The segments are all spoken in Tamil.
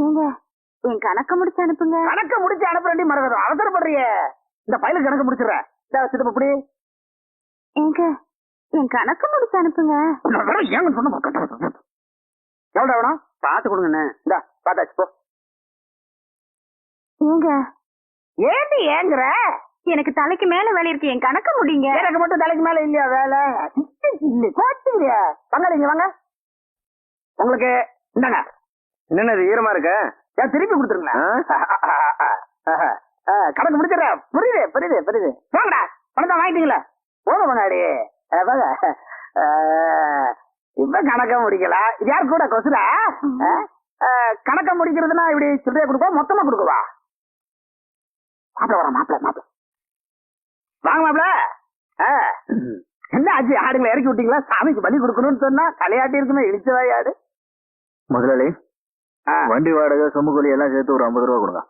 ஏங்க என் கணக்க முடிச்சு அனுப்புங்க. கணக்க முடிச்சு அனுப்புறேன்டி மரகதம் அவசரப்படுறிய இந்த ஃபைலுக்கு கணக்கு முடிச்சிடுறேன் இந்த சித்தப்ப இப்படி. ஏங்க என் கணக்க முடிச்சு அனுப்புங்க. நான் வேற ஏங்க சொன்ன எவ்வளோ வேணும் பார்த்து கொடுங்கண்ணே. இந்த பார்த்தாச்சு போ. ஏங்க. ஏண்டி ஏங்குற? எனக்கு தலைக்கு மேல வேலை இருக்கு என் கணக்க முடிங்க. எனக்கு மட்டும் தலைக்கு மேல இல்லையா வேலை? இல்ல கோச்சுங்க வாங்க நீங்க வாங்க. உங்களுக்கு இந்தாங்க. என்னது ஈரமா இருக்க? ஏன் திருப்பி கொடுத்துருங்களேன்? கணக்கு முடிச்சிடறேன். புரியுது புரியுது புரியுது. வாங்கடா பணத்தை வாங்கிட்டீங்களா? போக முன்னாடி. இப்ப கணக்க முடிக்கல. இது யார் கூட அஹ், கணக்க முடிக்கிறதுனா இப்படி சில்லறையா கொடுப்பா மொத்தமா கொடுக்குவா? மாப்பிள வர மாப்பிள மாப்பிள வாங்க மாப்பிள என்ன ஆச்சு? ஆடுங்களை இறக்கி விட்டீங்களா? சாமிக்கு பலி கொடுக்கணும்னு சொன்னா தலையாட்டி இருக்குமே ஆடு. முதலாளி வண்டி வாடகை சொம்பு கூலி எல்லாம் சேர்த்து ஒரு ஐம்பது ரூபா கொடுங்க.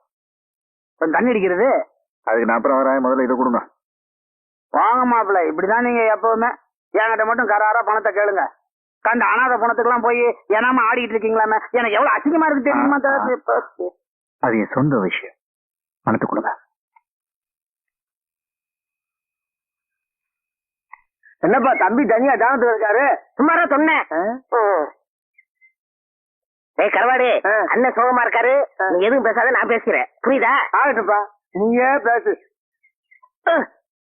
கொஞ்சம் தண்ணி அடிக்கிறது? அதுக்கு நான் அப்புறம் வரேன் முதல்ல இதை கொடுங்க. வாங்க மாப்பிள்ள இப்படிதான் நீங்க எப்பவுமே என்கிட்ட மட்டும் கராரா பணத்தை கேளுங்க. கண்ட அனாதை பணத்துக்கெல்லாம் போய் ஏனாம ஆடிட்டு இருக்கீங்களாமே? எனக்கு எவ்வளவு அசிங்கமா இருக்கு தெரியுமா? அது என் சொந்த விஷயம். பணத்தை கொடுங்க. என்னப்பா தம்பி தனியா தானத்துல இருக்காரு? சும்மாரா சொன்னேன். ஏய் கரவாடி. அண்ணன் சோகமா இருக்காரு. நீ எதுவும் பேசாத நான் பேசுகிறேன் புரியுதா? ஆகட்டும்ப்பா. நீங்க பேசு. அஹ்,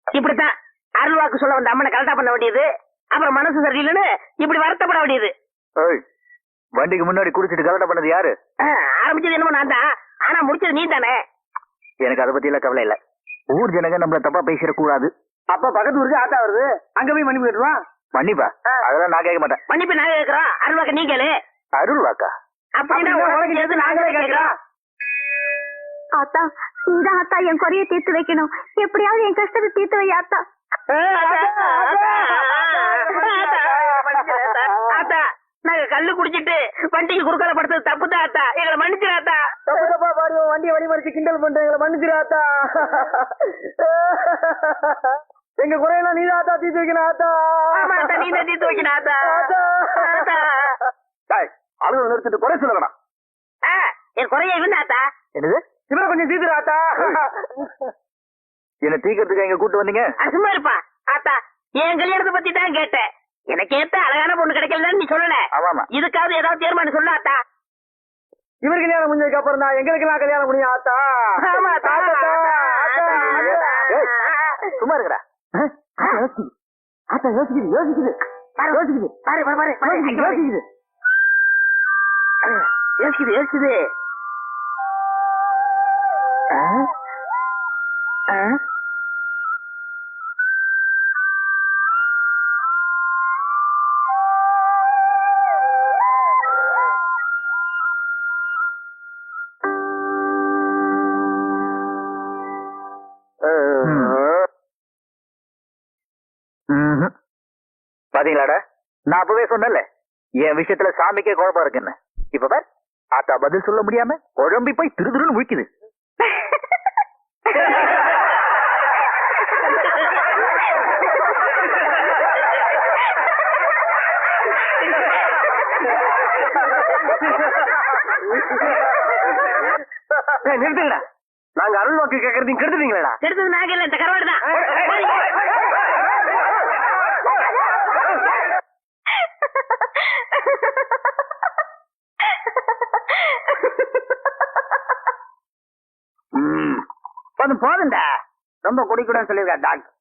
இப்படித்தான் அருள் வாக்கு சொல்ல வந்த அம்மனை கரெக்டா பண்ண வேண்டியது. அப்புறம் மனசு சரியில்லைன்னு இப்படி வருத்தப்பட வேண்டியது. ஏய் வண்டிக்கு முன்னாடி குடிச்சிட்டு கலட்ட பண்ணது யாரு? ஆரம்பிச்சது என்னமோ நான் தான். ஆனா முடிச்சது நீ தானே. எனக்கு அதை பத்தி எல்லாம் கவலை இல்ல. ஊர் ஜனங்க நம்மள தப்பா பேசிடக்கூடாது அப்ப பக்கத்து ஊருக்கு ஆட்டா வருது. அங்க போய் மணி போயிடுவான் மன்னிப்பா. அதெல்லாம் நான் கேட்க மாட்டேன். மன்னிப்பு நாங்க கேட்கிறோம். அருள் வாக்கு நீ கேளு. அருள் ஆத்தா நீதான் ஆத்தா என் குறைய தீர்த்து வைக்கணும். எப்படியாவது என் கஷ்டத்தை தீர்த்து வை ஆத்தா. ஆத்தா நாங்க கல்லு குடிச்சிட்டு வண்டிக்கு குறுக்கால படுத்தது தப்பு தான் ஆத்தா. எங்களை மன்னிச்சிடாத்தா தப்பு தப்பா பாரு உன் வண்டி வழி மறிச்சு கிண்டல் பண்றீங்களா மன்னிச்சிடாத்தா எங்க குறையெல்லாம் நீ ஆத்தா தீர்த்து வைக்கணும் ஆத்தா. ஆமா ஆத்தா நீ தான் தீர்த்து வைக்கணும் ஆத்தா. ஆத்தா. அழுகு நிறுத்திட்டு குறை சொல்லலாம் ஆ, என் குறைய இவன் ஆத்தா. என்னது? இவரை கொஞ்சம் ஆத்தா. என்ன தீக்கிறதுக்கு எங்க கூட்டு வந்தீங்க? சும்மா இருப்பா. ஆத்தா என் கல்யாணத்தை பத்தி தான் கேட்டேன். எனக்கு ஏத்த அழகான பொண்ணு கிடைக்கலன்னு நீ சொல்லல. இதுக்காவது ஏதாவது தீர்மானம் சொல்லு ஆத்தா. இவர் கல்யாணம் முடிஞ்சதுக்கு அப்புறம் தான் எங்களுக்கு நான் கல்யாணம் முடியும் ஆத்தா. சும்மா இருக்கடா. ஆத்தா யோசிக்குது. யோசிக்குது யோசிக்குது. பாரு பாரு பாரு. யோசிக்குது. யோசிக்குது ம்ஹும். பாத்தீங்களாடா? நான் அப்பவே சொன்னேன்ல என் விஷயத்துல சாமிக்கே குழப்பம் இருக்குன்னு. இப்ப பார் ஆத்தா பதில் சொல்ல முடியாம குழம்பி போய் திரு திருன்னு முழிக்குது. ஏய், நிறுத்துங்கடா. நாங்க அருள் வாக்கு கேட்கறதையும் கெடுத்துட்டீங்களா எடுத்தது நாங்க இல்ல இந்த கருவாடு தான். போதும் போதும்டா. ரொம்ப குடிக்கூடாதுன்னு சொல்லியிருக்கா டாக்டர்.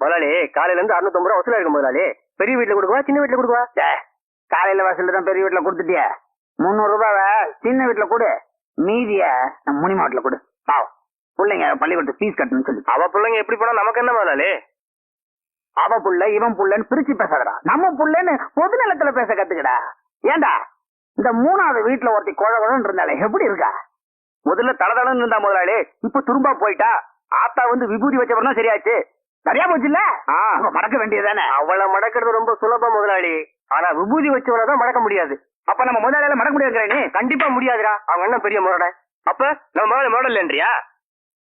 முதலாளி காலையில இருந்து அறுநூத்தம்பது ரூபா வசூலா இருக்கு முதலாளி. பெரிய வீட்டுல கொடுக்குவா சின்ன வீட்டுல கொடுக்குவா? காலையில வசூல் தான் பெரிய வீட்டுல கொடுத்துட்டிய. முந்நூறு ரூபாவை சின்ன வீட்டுல கொடு. மீதிய நம்ம முனிமாவட்டில கொடு. பாவம் பிள்ளைங்க பள்ளிக்கூடத்து ஃபீஸ் கட்டணும்னு சொல்லி. அவ பிள்ளைங்க எப்படி போனா நமக்கு என்ன முதலாளி? அவ புள்ள இவன் புள்ளன்னு பிரிச்சு பேசாதடா. நம்ம புள்ளன்னு பொது நிலத்துல பேச கத்துக்கடா. ஏண்டா இந்த மூணாவது வீட்டுல ஒருத்தி குழ குழன்னு இருந்தாலே எப்படி இருக்கா? முதல்ல தளதளன்னு இருந்தா முதலாளி இப்ப துரும்பா போயிட்டா ஆத்தா வந்து விபூதி தான் சரியாச்சு. சரியா போச்சு இல்ல மடக்க வேண்டியதானே அவளை மடக்கிறது ரொம்ப சுலபம் முதலாளி. ஆனா விபூதி வச்சவளை தான் மடக்க முடியாது. அப்ப நம்ம முதலாளியில மடக்க முடியாது நீ? கண்டிப்பா முடியாதுடா. அவங்க என்ன பெரிய முரட? அப்ப நம்ம முதல்ல முரடல் இல்லைன்றியா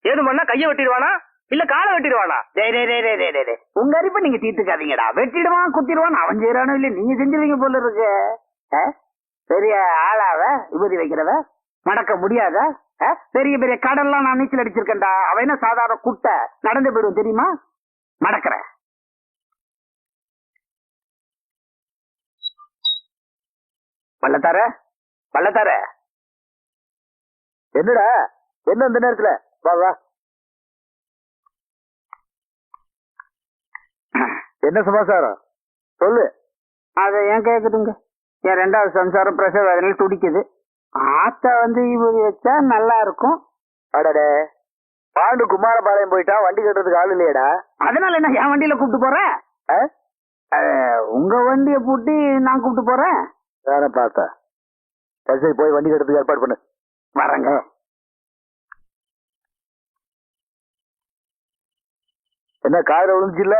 ஏது பண்ணா கைய வெட்டிடுவானா? இல்ல காலை வெட்டிடுவானா? டேய் டேய் டேய் டேய் டேய், டேய். உங்க அரிப்பை நீங்க தீர்த்துக்காதீங்கடா. வெட்டிடுவான் குத்திடுவான் அவன் செய்யறானோ இல்ல நீங்க செஞ்சிருவீங்க போல இருக்கு? பெரிய ஆளாவ? விபூதி வைக்கிறவ? நடக்க முடியாதா? பெரிய பெரிய கடல்லாம் நான் நீச்சல் அடிச்சிருக்கேன்டா. அவன் என்ன சாதாரண குட்டை? நடந்து போயிடும் தெரியுமா? நடக்கிறேன் பள்ளத்தார? பள்ளத்தார? என்னடா? என்ன இந்த நேரத்துல? வா வா. என்ன சமாச்சாரம் சொல்லு. அதை ஏன் கேக்குதுங்க? என் ரெண்டாவது சம்சாரம் பிரசவ வேதனையில் துடிக்குது. ஆத்தா வந்து இவரு வச்சா நல்லா இருக்கும் அடடே. பாண்டு குமாரபாளையம் போயிட்டா வண்டி கட்டுறதுக்கு ஆள் இல்லையடா. அதனால என்ன என் வண்டியில கூப்பிட்டு போறேன் உங்க வண்டிய பூட்டி நான் கூப்பிட்டு போறேன். வேற பார்த்தா. சரி போய் வண்டி கட்டுறதுக்கு ஏற்பாடு பண்ணு. வரேங்க. என்ன காதுல விழுந்துச்சு இல்ல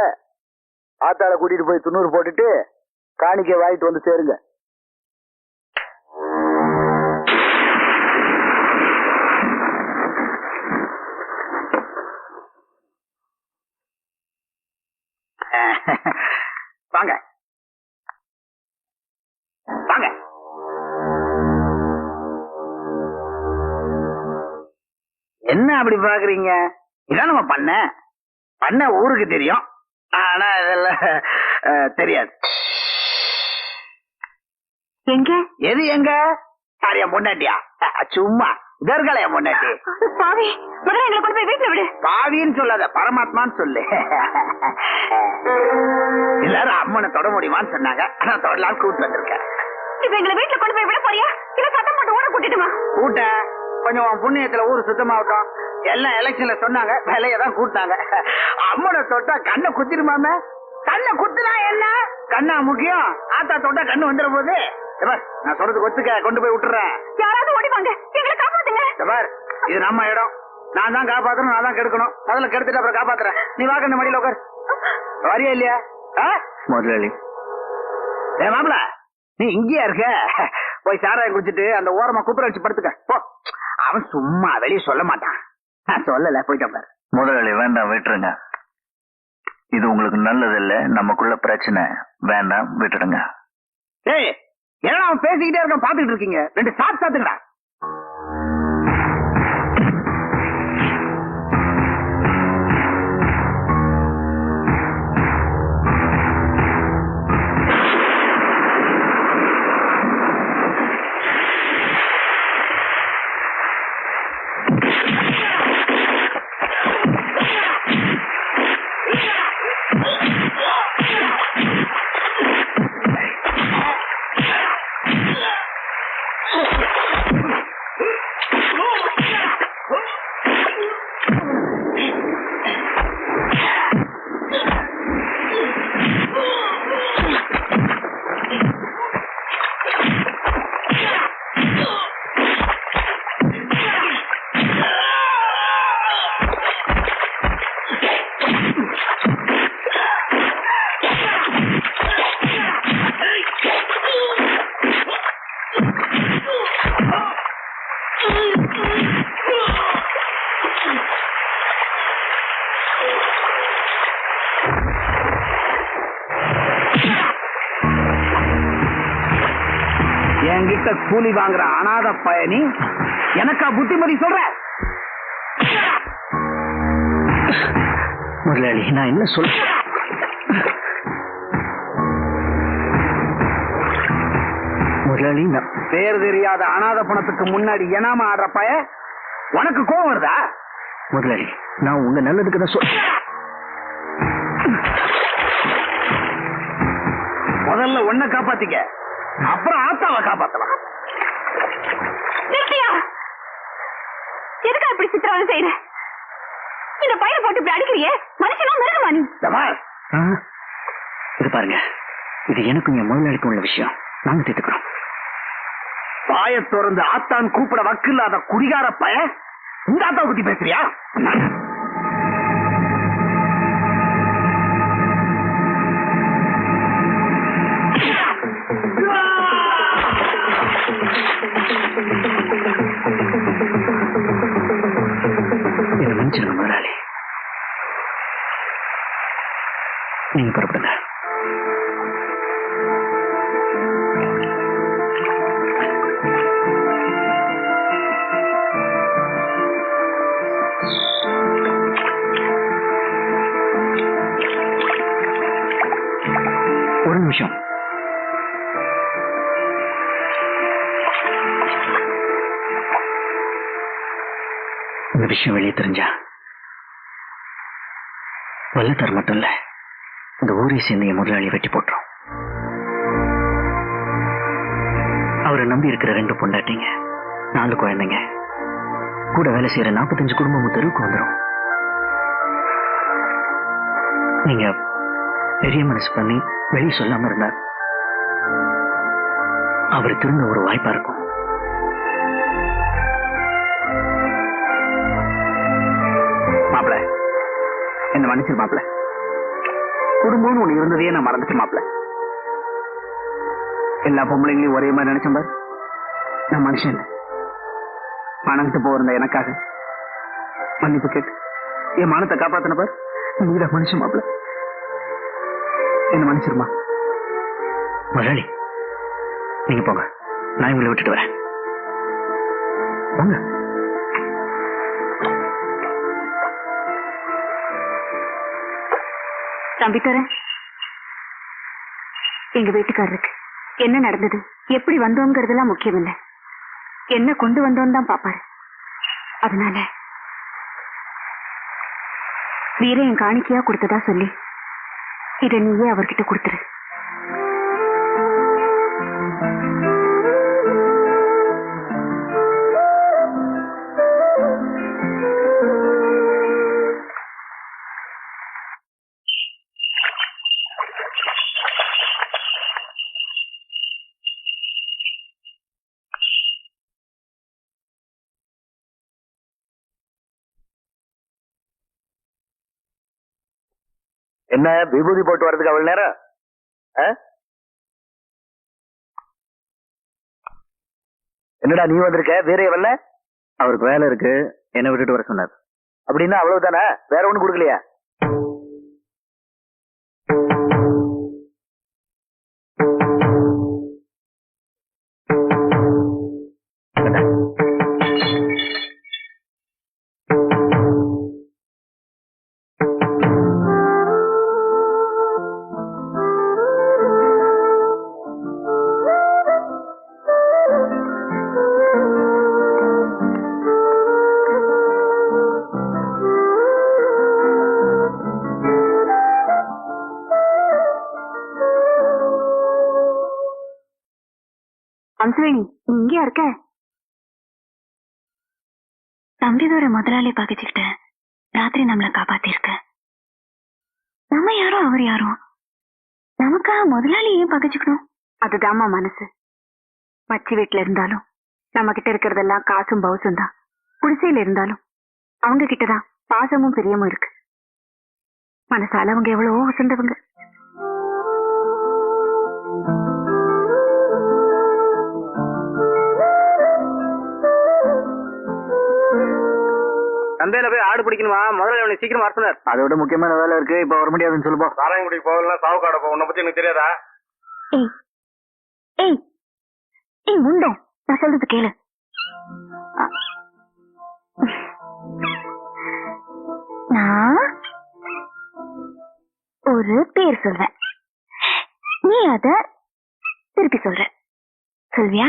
ஆத்தாள கூட்டிட்டு போய் துண்ணூறு போட்டுட்டு காணிக்கை வாங்கிட்டு வந்து சேருங்க. வாங்க. வாங்க. என்ன அப்படி பாக்குறீங்க இதான் நம்ம பண்ண. பண்ண ஊருக்கு தெரியும். ஆனா இதெல்லாம் தெரியாது. எங்க? எது எங்க? யார் என் பொண்டாட்டியா? சும்மா. என் பொண்டாட்டி பாவி முதல்ல எங்களை கொண்டு போய் வீட்டுல விடு. பாவின்னு சொல்லாத பரமாத்மான்னு சொல்லு. எல்லாரும் அம்மனை தொட முடியுமான்னு சொன்னாங்க. ஆனா தொடலாம் கூப்பிட்டு வந்திருக்கேன் இப்ப எங்களை வீட்டுல கொண்டு போய் விட போறியா? இல்ல சத்தம் போட்டு ஊட கூட்டிட்டுமா? கூட்ட. கொஞ்சம் புண்ணியத்துல ஊர் சுத்தமாகட்டும். எல்லாம் எலெக்ஷன்ல சொன்னாங்க விலைய தான் கூட்டாங்க அம்மனை தொட்டா கண்ணை குத்திருமாமே கண்ணை குத்துனா என்ன? கண்ணா முக்கியம். ஆத்தா தொட்டா கண்ணு வந்துட போகுது நான் சொல்றது ஒத்துக்க கொண்டு போய் விட்டுறேன். யாராவது ஓடி வாங்க. எங்களை காப்பாத்துங்க இத பார், இது நம்ம இடம். நான் தான் காப்பாத்தணும் நான் தான் கெடுக்கணும். அதுல கெடுத்துட்டு அப்புறம் காப்பாத்துறேன். நீ வாக்க இந்த மடியில உட்கார் வரியா இல்லையா? முதலாளி. ஏ மாப்பிள நீ இங்கேயா இருக்க? போய் சாராயம் குடிச்சிட்டு அந்த ஓரமா குப்புற வச்சு படுத்துக்க. போ. அவன் சும்மா வெளிய சொல்ல மாட்டான். சொல்லல போயிட்டு பாரு முதலாளி வேண்டாம் விட்டுருங்க. இது உங்களுக்கு நல்லது இல்ல நமக்குள்ள பிரச்சனை. வேண்டாம் விட்டுடுங்க. ஏய் என்னடா அவன் பேசிக்கிட்டே இருக்கான் பாத்துக்கிட்டு இருக்கீங்க? ரெண்டு சாத்து சாத்துங்கடா கூலி வாங்குற அனாத பயணி எனக்கா புத்திமதி சொல்ற? முதலாளி நான் என்ன சொல்ல முதலாளி பேர் தெரியாத அனாத பணத்துக்கு முன்னாடி எனாம ஆடுற பய உனக்கு கோவம் வருதா? முதலாளி நான் உங்க நல்லதுக்கு தான் சொல்ல முதல்ல உன்னை காப்பாத்திக்க அப்புறம் ஆத்தாவை காப்பாத்தலாம். நிறுத்தியா? எதுக்கா இப்படி சித்திரவதை செய்யற இந்த பையனை போட்டு இப்படி அடிக்கிறியே? மனுஷனா மிருகமா நீ? இது பாருங்க. இது எனக்கும் என் முதலாளிக்கும் உள்ள விஷயம். நாங்க தீர்த்துக்கிறோம். வாயை திறந்து ஆத்தான் கூப்பிட வக்கில்லாத குடிகார பய இந்த ஆத்தாவை பத்தி பேசுறியா? மன்னிச்சிருங்க முதலாளி. நீங்க புறப்படுங்க. ஒரு நிமிஷம். இந்த விஷயம் வெளியே தெரிஞ்சா? வல்லத்தர் மட்டும் இல்ல. இந்த ஊரை சேர்ந்த என் முதலாளியை வெட்டி போட்டுரும். அவரை நம்பி இருக்கிற ரெண்டு பொண்டாட்டிங்க நாலு குழந்தைங்க. கூட வேலை செய்யற நாற்பத்தஞ்சு குடும்பமும் தெருவுக்கு வந்துடும் நீங்க பெரிய மனசு பண்ணி வெளியே சொல்லாம இருந்தார் அவர் திரும்ப ஒரு வாய்ப்பா இருக்கும். என்ன மன்னிச்சிரு மாப்பிள குடும்பம்னு ஒண்ணு இருந்ததையே நான் மறந்துட்டு மாப்பிள எல்லா பொம்பளைங்களையும் ஒரே மாதிரி நினைச்சேன் பாரு. நான் மனுஷன். பணத்து போயிருந்த எனக்காக. மன்னிப்பு கேட்டு. என் மானத்தை காப்பாத்தின பாரு. நீதான் மனுஷன் மாப்பிள என்ன மன்னிச்சிருமா? முதலாளி நீங்க போங்க. நான் உங்களை விட்டுட்டு வரேன். போங்க தம்பி தரேன் எங்க வீட்டுக்காரருக்கு என்ன நடந்தது? எப்படி வந்தோங்கிறதெல்லாம் முக்கியம் இல்ல என்ன கொண்டு வந்தோம்னு தான் பாப்பாரு. அதனால வீரன் என் காணிக்கையா கொடுத்ததா சொல்லி இதை நீயே அவர்கிட்ட கொடுத்துரு. என்ன விபூதி போட்டு வர்றதுக்கு அவ்வளவு நேரம்? ஆ? என்னடா நீ வந்திருக்க? வேற வரல அவருக்கு வேலை இருக்கு. என்ன விட்டுட்டு வர சொன்னார். அப்படின்னா அவ்வளவுதானே? வேற ஒண்ணு கொடுக்கலையா? அம்சவேணி நீ இங்கேயா இருக்க? தம்பிதோட முதலாளி பகைச்சுக்கிட்ட ராத்திரி நம்மள காப்பாத்திருக்க. நம்ம யாரோ அவர் யாரோ? நமக்காக முதலாளி ஏன் பகைச்சுக்கணும் அதுதாம்மா மனசு. மச்சி வீட்டுல இருந்தாலும் நம்ம கிட்ட இருக்கிறதெல்லாம் காசும் பவுசும் தான். குடிசையில இருந்தாலும் அவங்க கிட்டதான் பாசமும் பிரியமும் இருக்கு. மனசால அவங்க எவ்வளவோ வசந்தவங்க. சந்தையில போய் ஆடு பிடிக்கணுமா? முதல்ல அவனை சீக்கிரம் வர சொன்னார் அதை விட முக்கியமான வேலை இருக்கு. இப்ப வர முடியாதுன்னு சொல்லுப்பா. சாராயங்குடிக்கு போகலாம் சாவுக்காட போ. உன்னை பத்தி எனக்கு தெரியாதா? ஏய் ஏய் ஏய் முண்டை. நான் சொல்றது கேளு. நான் ஒரு பேர் சொல்றேன். நீ அத திருப்பி சொல்ற. சொல்வியா?